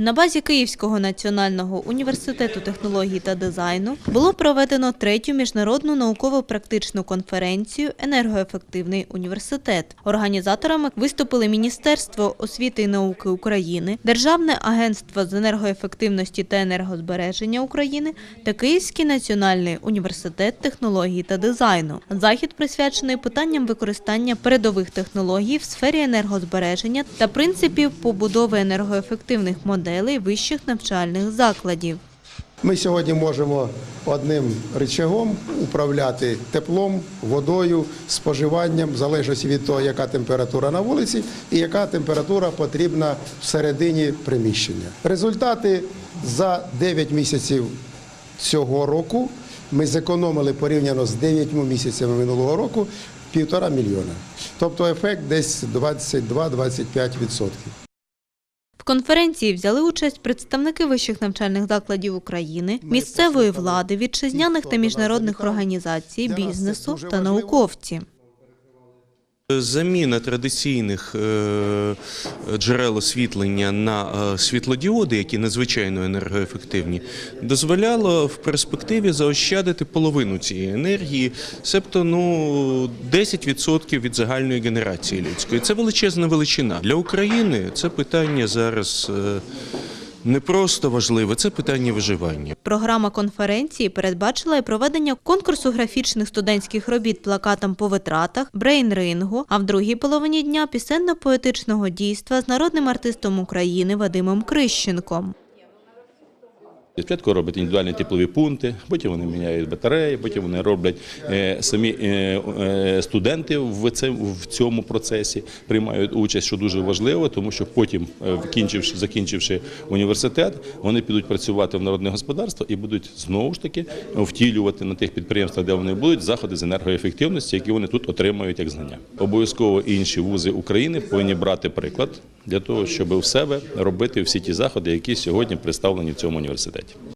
На базі Київського національного університету технологій та дизайну було проведено третю міжнародну науково-практичну конференцію Енергоефективний університет. Організаторами виступили Міністерство освіти і науки України, Державне агентство з енергоефективності та енергозбереження України та Київський національний університет технологій та дизайну. Захід присвячений питанням використання передових технологій в сфері енергозбереження та принципів побудови енергоефективних моделей вищих навчальних закладів. Ми сьогодні можемо одним рычагом управляти теплом, водою, споживанням, в залежності від того, яка температура на вулиці і яка температура потрібна всередині приміщення. Результати за 9 місяців цього року ми зекономили порівняно з 9 місяцями минулого року півтора мільйона. Тобто ефект десь 22-25%. Конференції взяли участь представники вищих навчальних закладів України, місцевої влади, вітчизняних та міжнародних організацій, бізнесу та науковці. Заміна традиційних е, джерел освітлення на е, світлодіоди, які надзвичайно енергоефективні, дозволяло в перспективі заощадити половину цієї енергії, себто ну 10% від загальної генерації людської. Це величезна величина для України. Це питання зараз е, не просто важливе, це питання виживання. Програма конференції передбачила і проведення конкурсу графічних студентських робіт плакатам по витратах, брейн-рингу, а в другій половині дня пісенно-поетичного дійства з народним артистом України Вадимом Крищенком. Спочатку роблять індивідуальні теплові пункти, потім вони міняють батареї, потім вони роблять е, самі е, е, студенти в цьому, процесі, приймають участь, що дуже важливо, тому що потім, вкінчивши, закінчивши університет, вони підуть працювати в народне господарство і будуть знову ж таки втілювати на тих підприємствах, де вони будуть, заходи з енергоефективності, які вони тут отримають як знання. Обов'язково інші вузи України повинні брати приклад для того, щоб в себе робити всі ті заходи, які сьогодні представлені в цьому університеті.